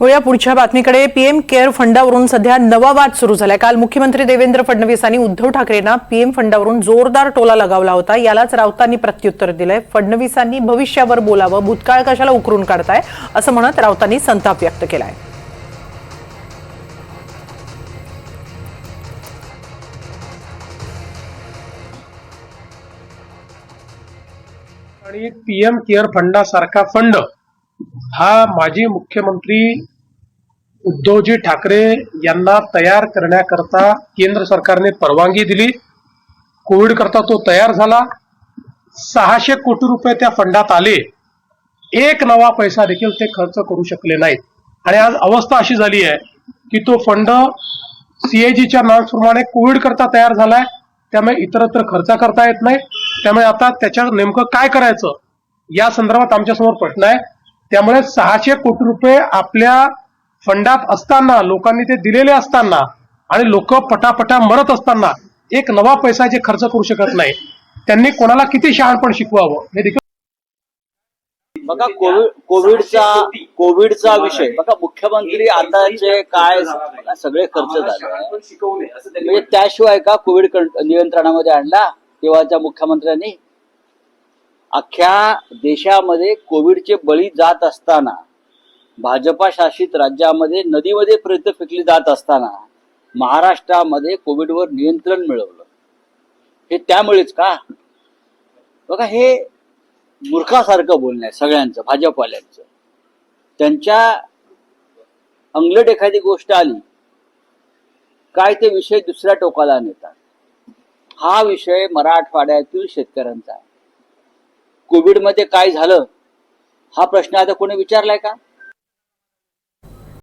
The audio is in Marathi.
वळूया पुढच्या बातमीकडे. पीएम केअर फंडावरून सध्या नवा वाद सुरू झालाय. काल मुख्यमंत्री देवेंद्र फडणवीसांनी उद्धव ठाकरेंना पीएम फंडावरून जोरदार टोला लगावला होता. यालाच राऊतांनी प्रत्युत्तर दिलंय. फडणवीसांनी भविष्यावर बोलावं भूतकाळ कशाला उकरून काढताय असं म्हणत राऊतांनी संताप व्यक्त केलाय. आणि पीएम केअर फंडासारखा फंड हा माजी मुख्यमंत्री उद्धवजी ठाकरे यांना तयार करण्याकरता केंद्र सरकारने परवानगी दिली. कोविड करता तो तयार झाला. सहाशे कोटी रुपये त्या फंडात आले. एक नवा पैसा देखील ते खर्च करू शकले नाहीत. आणि आज अवस्था अशी झाली आहे की तो फंड सीएजीच्या प्रमाणे कोविड करता तयार झालाय. त्यामुळे इतरत्र खर्च करता येत नाही. त्यामुळे आता त्याच्यावर नेमकं काय करायचं? या संदर्भात आमच्यासमोर प्रश्न आहे. त्यामुळे सहाशे कोटी रुपये आपल्या फंडात असताना लोकांनी ते दिलेले असताना आणि लोक पटापटा मरत असताना एक नवा पैसा जे खर्च करू शकत नाही त्यांनी कोणाला किती शहाणपण शिकवावं? हे देखील बघा कोविड कोविडचा कोविडचा विषय. बघा मुख्यमंत्री आताचे काय सगळे खर्च झाले. म्हणजे त्याशिवाय का कोविड नियंत्रणामध्ये आणला तेव्हाच्या मुख्यमंत्र्यांनी? अख्ख्या देशामध्ये कोविडचे बळी जात असताना भाजपा शासित राज्यामध्ये नदीमध्ये प्रयत्न फेकली जात असताना महाराष्ट्रामध्ये कोविडवर नियंत्रण मिळवलं. हे त्यामुळेच का? बघा हे मूर्खासारखं बोलणं आहे सगळ्यांचं भाजपवाल्यांचं. त्यांच्या अंगलट एखादी गोष्ट आली काय ते विषय दुसऱ्या टोकाला नेतात. हा विषय मराठवाड्यातील शेतकऱ्यांचा आहे. कोविडमध्ये काय झालं? हा प्रश्न आता कोणी विचारलाय का?